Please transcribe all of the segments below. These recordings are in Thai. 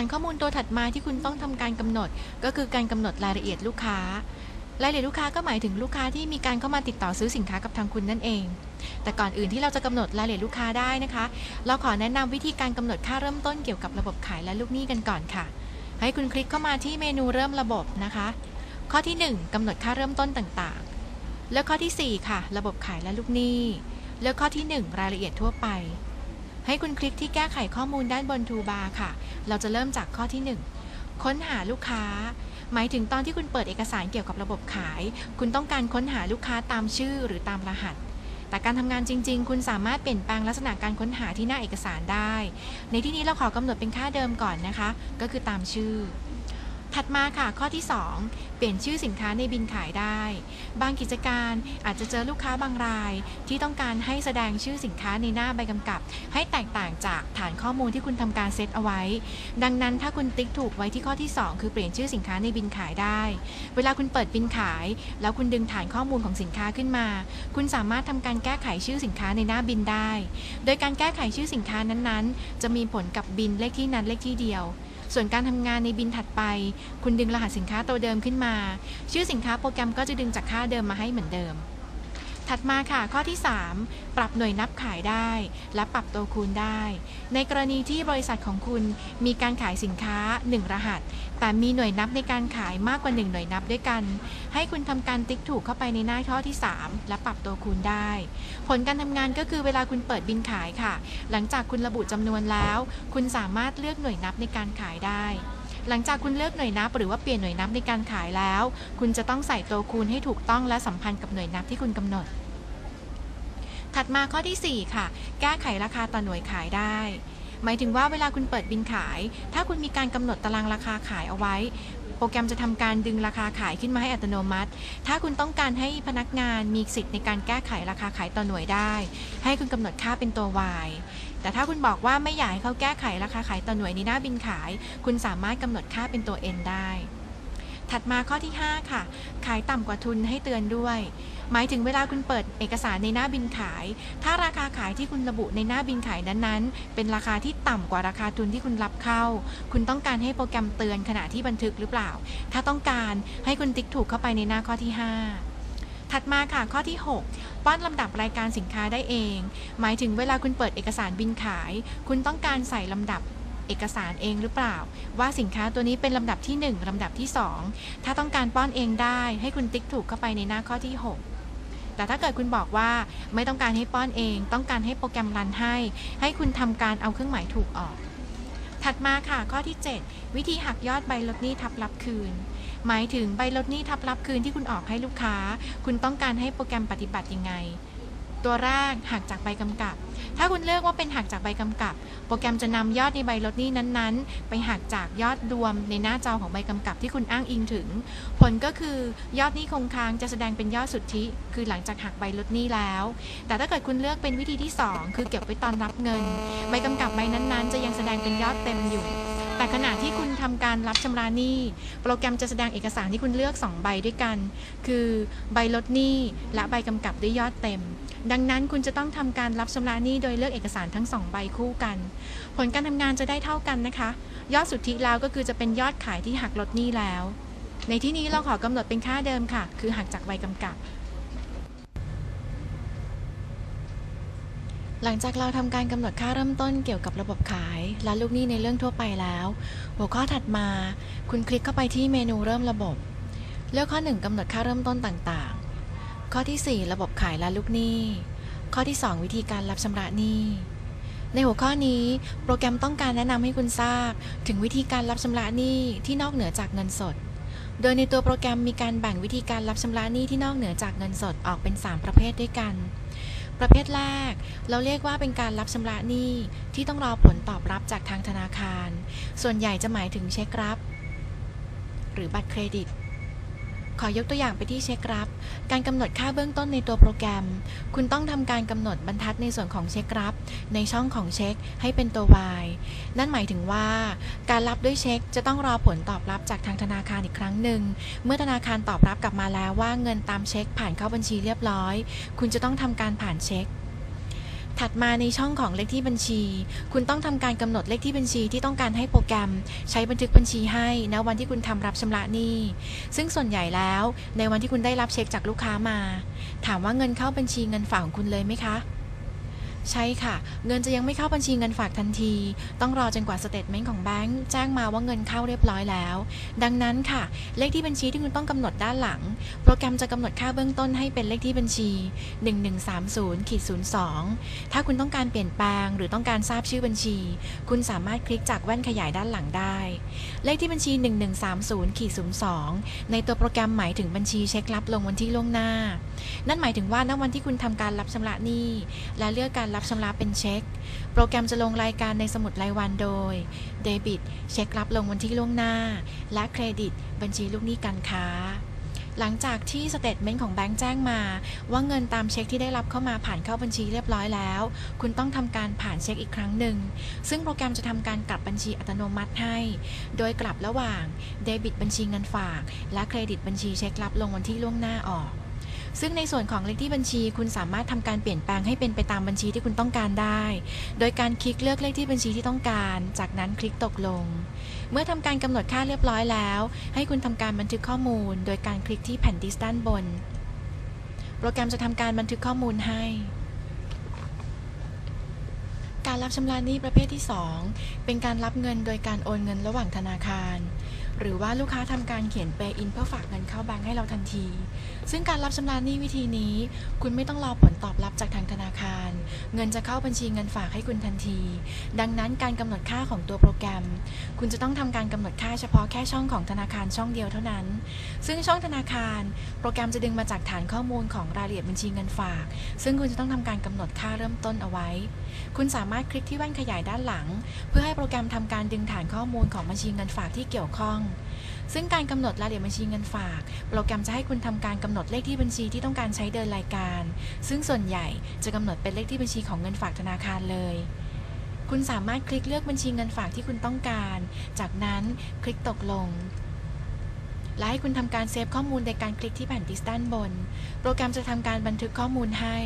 านข้อมูลตัวถัดมาที่คุณต้องทำการกำหนด ก็คือการกำหนดรายละเอียดลูกค้ารายละเอียดลูกค้าก็หมายถึงลูกค้าที่มีการเข้ามาติดต่อซื้อสินค้ากับทางคุณนั่นเอง แต่ก่อนอื่นที่เราจะกำหนดรายละเอียดลูกค้าได้นะคะ เราขอแนะนำวิธีการกำหนดค่าเริ่มต้นเกี่ยวกับระบบขายและลูกหนี้กันก่อนค่ะ ให้คุณคลิกเข้ามาที่เมนูเริ่มระบบนะคะ ข้อที่ 1กำหนดค่าเริ่มต้นต่างๆ แล้วข้อทีสี่ 4 ค่ะ ระบบขายและลูกหนี้ แล้วข้อที่ 1 รายละเอียดทั่วไป ให้คุณคลิกที่แก้ไขข้อมูลด้านบนทูบาร์ค่ะ เราจะเริ่มจากข้อที่ 1 ค้นหาลูกค้า หมายถึงตอนที่คุณเปิดเอกสารเกี่ยวกับระบบขาย คุณต้องการค้นหาลูกค้าตามชื่อหรือตามรหัส แต่การทำงานจริง ๆ คุณสามารถเปลี่ยนแปลงลักษณะการค้นหาที่หน้าเอกสารได้ ในที่นี้เราขอกำหนดเป็นค่าเดิมก่อนนะคะ ก็คือตามชื่อ ถัดมาค่ะข้อที่ 2 เปลี่ยนชื่อสินค้าในบินขายได้ บางกิจการอาจจะเจอลูกค้าบางราย ที่ต้องการให้แสดงชื่อสินค้าในหน้าใบกำกับ ให้แตกต่างจากฐานข้อมูลที่คุณทำการเซตเอาไว้ ดังนั้นถ้าคุณติ๊กถูกไว้ที่ข้อที่ 2 คือเปลี่ยนชื่อสินค้าในบินขายได้ เวลาคุณเปิดบินขาย แล้วคุณดึงฐานข้อมูลของสินค้าขึ้นมา คุณสามารถทำการแก้ไขชื่อสินค้าในหน้าบินได้ โดยการแก้ไขชื่อสินค้านั้นๆ จะมีผลกับบินเลขที่นั้นเลขที่เดียว ส่วนการทำงานในบินถัดไป คุณดึงรหัสสินค้าตัวเดิมขึ้นมา ชื่อสินค้าโปรแกรมก็จะดึงจากค่าเดิมมาให้เหมือนเดิม ถัดมาค่ะข้อที่ 3 ปรับหน่วยนับขายได้ และปรับตัวคูณได้ ในกรณีที่บริษัทของคุณมีการขายสินค้า 1 รหัส แต่มีหน่วยนับในการขายมากกว่า 1 หน่วยนับด้วยกัน ให้คุณทำการติ๊กถูกเข้าไปในหน้าข้อที่ 3 และปรับตัวคูณได้ ผลการทำงานก็คือเวลาคุณเปิดบินขายค่ะ หลังจากคุณระบุจำนวนแล้ว คุณสามารถเลือกหน่วยนับในการขายได้ หลังจากคุณเลือกหน่วยนับหรือว่าเปลี่ยนหน่วยนับในการขายแล้ว คุณจะต้องใส่ตัวคูณให้ถูกต้องและสัมพันธ์กับหน่วยนับที่คุณกำหนด ถัดมาข้อที่ 4 ค่ะ แก้ไขราคาต่อหน่วยขายได้หมายถึงว่าเวลาคุณเปิดบินขาย ถ้าคุณมีการกำหนดตารางราคาขายเอาไว้ โปรแกรมจะทำการดึงราคาขายขึ้นมาให้อัตโนมัติ ถ้าคุณต้องการให้พนักงานมีสิทธิ์ในการแก้ไขราคาขายต่อหน่วยได้ ให้คุณกำหนดค่าเป็นตัว y แต่ถ้าคุณบอกว่าไม่อยากให้เขาแก้ไขราคาขายต่อหน่วยในหน้าบินขาย คุณสามารถกำหนดค่าเป็นตัว n ได้ ถัดมาข้อที่ 5 ค่ะ ขายต่ำกว่าทุนให้เตือนด้วย หมายถึงเวลาคุณเปิดเอกสารในหน้าบินขาย ถ้าราคาขายที่คุณระบุในหน้าบินขายนั้นๆ เป็นราคาที่ต่ำกว่าราคาทุนที่คุณรับเข้า คุณต้องการให้โปรแกรมเตือนขณะที่บันทึกหรือเปล่า ถ้าต้องการให้คุณติ๊กถูกเข้าไปในหน้าข้อที่ 5ถัดมาค่ะข้อที่ 6 ป้อนลำดับรายการสินค้าได้เอง หมายถึงเวลาคุณเปิดเอกสารบินขาย คุณต้องการใส่ลำดับเอกสารเองหรือเปล่า ว่าสินค้าตัวนี้เป็นลำดับที่ 1 ลำดับที่ 2 ถ้าต้องการป้อนเองได้ให้คุณติ๊กถูกเข้าไปในหน้าข้อที่ 6แต่ถ้าเกิดคุณบอกว่าไม่ต้องการให้ป้อนเอง ต้องการให้โปรแกรมรันให้ ให้คุณทำการเอาเครื่องหมายถูกออก ถัดมาค่ะข้อที่ 7 วิธีหักยอดใบลดหนี้ทับรับคืน หมายถึงใบลดหนี้ทับรับคืนที่คุณออกให้ลูกค้า คุณต้องการให้โปรแกรมปฏิบัติยังไง ตัวแรกหักจากใบกำกับ ถ้าคุณเลือกว่าเป็นหักจากใบกำกับ โปรแกรมจะนำยอดในใบลดหนี้นั้นๆ ไปหักจากยอดรวมในหน้าจอของใบกำกับที่คุณอ้างอิงถึง ผลก็คือยอดหนี้คงค้างจะแสดงเป็นยอดสุทธิ คือหลังจากหักใบลดหนี้แล้ว แต่ถ้าเกิดคุณเลือกเป็นวิธีที่ 2 คือเก็บไว้ตอนรับเงิน ใบกำกับใบนั้นๆ จะยังแสดงเป็นยอดเต็มอยู่ แต่ขณะที่คุณทำการรับชำระหนี้ โปรแกรมจะแสดงเอกสารที่คุณเลือก 2 ใบด้วยกัน คือใบลดหนี้และใบกำกับด้วยยอดเต็ม ดังนั้นคุณจะต้องทำการรับชำระหนี้โดยเลือกเอกสารทั้ง 2 ใบคู่กัน ผลการทำงานจะได้เท่ากันนะคะ ยอดสุทธิแล้วก็คือจะเป็นยอดขายที่หักลดหนี้แล้ว ในที่นี้เราขอกำหนดเป็นค่าเดิมค่ะ คือหักจากใบกำกับ หลังจากเราทำการกำหนดค่าเริ่มต้นเกี่ยวกับระบบขาย และลูกหนี้ในเรื่องทั่วไปแล้ว หัวข้อถัดมา คุณคลิกเข้าไปที่เมนูเริ่มระบบ เลือกข้อ 1กำหนดค่าเริ่มต้นต่างๆ ข้อทีสี่ 4 ระบบขายและลูกหนี้ ข้อที่ 2 วิธีการรับชำระหนี้ ในหัวข้อนี้โปรแกรมต้องการแนะนำให้คุณทราบ ถึงวิธีการรับชำระหนี้ที่นอกเหนือจากเงินสด โดยในตัวโปรแกรมมีการแบ่งวิธีการรับชำระหนี้ที่นอกเหนือจากเงินสดออกเป็น 3 ประเภทด้วยกัน ประเภทแรก เราเรียกว่าเป็นการรับชำระหนี้ที่ต้องรอผลตอบรับจากทางธนาคาร ส่วนใหญ่จะหมายถึงเช็ครับ หรือบัตรเครดิต ขอยกตัวอย่างไปที่เช็ครับ การกำหนดค่าเบื้องต้นในตัวโปรแกรม คุณต้องทำการกำหนดบรรทัดในส่วนของเช็ครับ ในช่องของเช็คให้เป็นตัว Y นั่นหมายถึงว่า การรับด้วยเช็คจะต้องรอผลตอบรับจากทางธนาคารอีกครั้งหนึ่ง เมื่อธนาคารตอบรับกลับมาแล้วว่าเงินตามเช็คผ่านเข้าบัญชีเรียบร้อย คุณจะต้องทำการผ่านเช็ค ถัดมาในช่องของเลขที่บัญชี คุณต้องทำการกำหนดเลขที่บัญชีที่ต้องการให้โปรแกรม ใช้บันทึกบัญชีให้ณวันที่คุณทำรับชำระหนี้ ซึ่งส่วนใหญ่แล้ว ในวันที่คุณได้รับเช็คจากลูกค้ามา ถามว่าเงินเข้าบัญชีเงินฝากของคุณเลยไหมคะ ใช่ค่ะ เงินจะยังไม่เข้าบัญชีเงินฝากทันที ต้องรอจนกว่าสเตทเมนต์ของแบงก์แจ้งมาว่าเงินเข้าเรียบร้อยแล้ว ดังนั้นค่ะ เลขที่บัญชีที่คุณต้องกำหนดด้านหลัง โปรแกรมจะกำหนดค่าเบื้องต้นให้เป็นเลขที่บัญชี 1130ขีด02 ถ้าคุณต้องการเปลี่ยนแปลงหรือต้องการทราบชื่อบัญชี คุณสามารถคลิกจากแว่นขยายด้านหลังได้ เลขที่บัญชี 1130ขีด02 ในตัวโปรแกรมหมายถึงบัญชีเช็ครับลงวันที่ล่วงหน้า นั่นหมายถึงว่าณวันที่คุณทำการรับชำระหนี้และเลือกการรับชำระเป็นเช็ค โปรแกรมจะลงรายการในสมุดรายวันโดย เดบิต เช็ครับลงวันที่ล่วงหน้า และเครดิต บัญชีลูกหนี้การค้า หลังจากที่สเตทเมนต์ของแบงก์แจ้งมา ว่าเงินตามเช็คที่ได้รับเข้ามาผ่านเข้าบัญชีเรียบร้อยแล้ว คุณต้องทำการผ่านเช็คอีกครั้งหนึ่ง ซึ่งโปรแกรมจะทำการกลับบัญชีอัตโนมัติให้ โดยกลับระหว่างเดบิตบัญชีเงินฝาก และเครดิตบัญชีเช็ครับลงวันที่ล่วงหน้าออก ซึ่งในส่วนของเลขที่บัญชี คุณสามารถทำการเปลี่ยนแปลงให้เป็นไปตามบัญชีที่คุณต้องการได้ โดยการคลิกเลือกเลขที่บัญชีที่ต้องการ จากนั้นคลิกตกลง เมื่อทำการกำหนดค่าเรียบร้อยแล้ว ให้คุณทำการบันทึกข้อมูล โดยการคลิกที่แผ่นดิสด้านบน โปรแกรมจะทำการบันทึกข้อมูลให้การรับชำระหนี้ประเภทที่ 2 เป็นการรับเงินโดยการโอนเงินระหว่างธนาคาร หรือว่าลูกค้าทำการเขียนเปย์อินเพื่อฝากเงินเข้าแบงค์ให้เราทันที ซึ่งการรับชำระหนี้วิธีนี้ คุณไม่ต้องรอผลตอบรับจากทางธนาคาร เงินจะเข้าบัญชีเงินฝากให้คุณทันที ดังนั้นการกำหนดค่าของตัวโปรแกรม คุณจะต้องทำการกำหนดค่าเฉพาะแค่ช่องของธนาคารช่องเดียวเท่านั้น ซึ่งช่องธนาคาร โปรแกรมจะดึงมาจากฐานข้อมูลของรายละเอียดบัญชีเงินฝาก ซึ่งคุณจะต้องทำการกำหนดค่าเริ่มต้นเอาไว้ คุณสามารถคลิกที่แว่นขยายด้านหลัง เพื่อให้โปรแกรมทำการดึงฐานข้อมูลของบัญชีเงินฝากที่เกี่ยวข้องซึ่งการกำหนดรายละเอียดบัญชีเงินฝาก โปรแกรมจะให้คุณทำการกำหนดเลขที่บัญชีที่ต้องการใช้เดินรายการ ซึ่งส่วนใหญ่จะกำหนดเป็นเลขที่บัญชีของเงินฝากธนาคารเลย คุณสามารถคลิกเลือกบัญชีเงินฝากที่คุณต้องการ จากนั้นคลิกตกลง และให้คุณทำการเซฟข้อมูลในการคลิกที่แผ่นดิสด้านบน โปรแกรมจะทำการบันทึกข้อมูลให้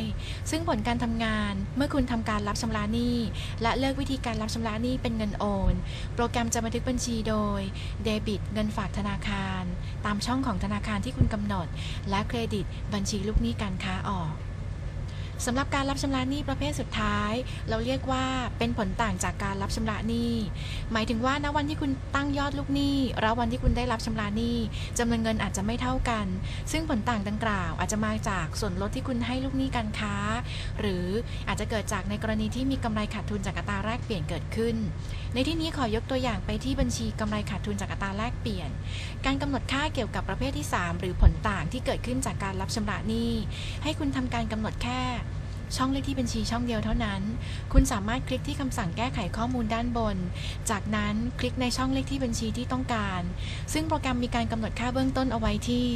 ซึ่งผลการทำงานเมื่อคุณทำการรับชำระหนี้ และเลือกวิธีการรับชำระหนี้เป็นเงินโอน โปรแกรมจะบันทึกบัญชีโดยเดบิตเงินฝากธนาคาร ตามช่องของธนาคารที่คุณกำหนด และเครดิตบัญชีลูกหนี้การค้าออก สำหรับการรับชำระหนี้ประเภทสุดท้าย เราเรียกว่าเป็นผลต่างจากการรับชำระหนี้ หมายถึงว่าณวันที่คุณตั้งยอดลูกหนี้แล้ววันที่คุณได้รับชำระหนี้จำนวนเงินอาจจะไม่เท่ากัน ซึ่งผลต่างดังกล่าว อาจจะมาจากส่วนลดที่คุณให้ลูกหนี้การค้า หรืออาจจะเกิดจากในกรณีที่มีกำไรขาดทุนจากอัตราแลกเปลี่ยนเกิดขึ้น ในที่นี้ขอยกตัวอย่างไปที่บัญชีกำไรขาดทุนจากอัตราแลกเปลี่ยน การกำหนดค่าเกี่ยวกับประเภทที่ 3 หรือผลต่างที่เกิดขึ้นจากการรับชำระหนี้ ให้คุณทำการกำหนดแค่ ช่องเลขที่บัญชีช่องเดียวเท่านั้น คุณสามารถคลิกที่คำสั่งแก้ไขข้อมูลด้านบน จากนั้นคลิกในช่องเลขที่บัญชีที่ต้องการ ซึ่งโปรแกรมมีการกำหนดค่าเบื้องต้นเอาไว้ที่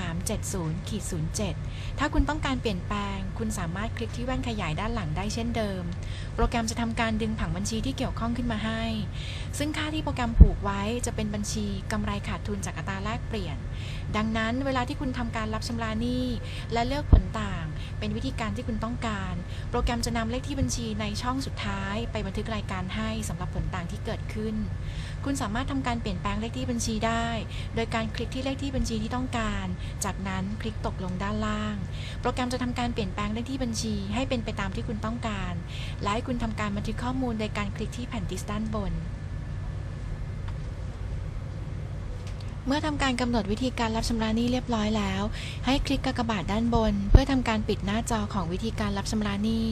5370ขีด07 ถ้าคุณต้องการเปลี่ยนแปลง คุณสามารถคลิกที่แว่นขยายด้านหลังได้เช่นเดิม โปรแกรมจะทำการดึงผังบัญชีที่เกี่ยวข้องขึ้นมาให้ ซึ่งค่าที่โปรแกรมผูกไว้จะเป็นบัญชีกำไรขาดทุนจากอัตราแลกเปลี่ยน ดังนั้นเวลาที่คุณทำการรับชำระหนี้และเลือกผลต่าง เป็นวิธีการที่คุณต้องการ โปรแกรมจะนำเลขที่บัญชีในช่องสุดท้าย ไปบันทึกรายการให้สำหรับผลต่างที่เกิดขึ้น คุณสามารถทำการเปลี่ยนแปลงเลขที่บัญชีได้ โดยการคลิกที่เลขที่บัญชีที่ต้องการ จากนั้นคลิกตกลงด้านล่าง โปรแกรมจะทำการเปลี่ยนแปลงเลขที่บัญชี ให้เป็นไปตามที่คุณต้องการ และให้คุณทำการบันทึกข้อมูลโดยการคลิกที่แผ่นดิสด้านบน เมื่อทำการกำหนดวิธีการรับชำระหนี้เรียบร้อยแล้ว ให้คลิกกากบาทด้านบน เพื่อทำการปิดหน้าจอของวิธีการรับชำระหนี้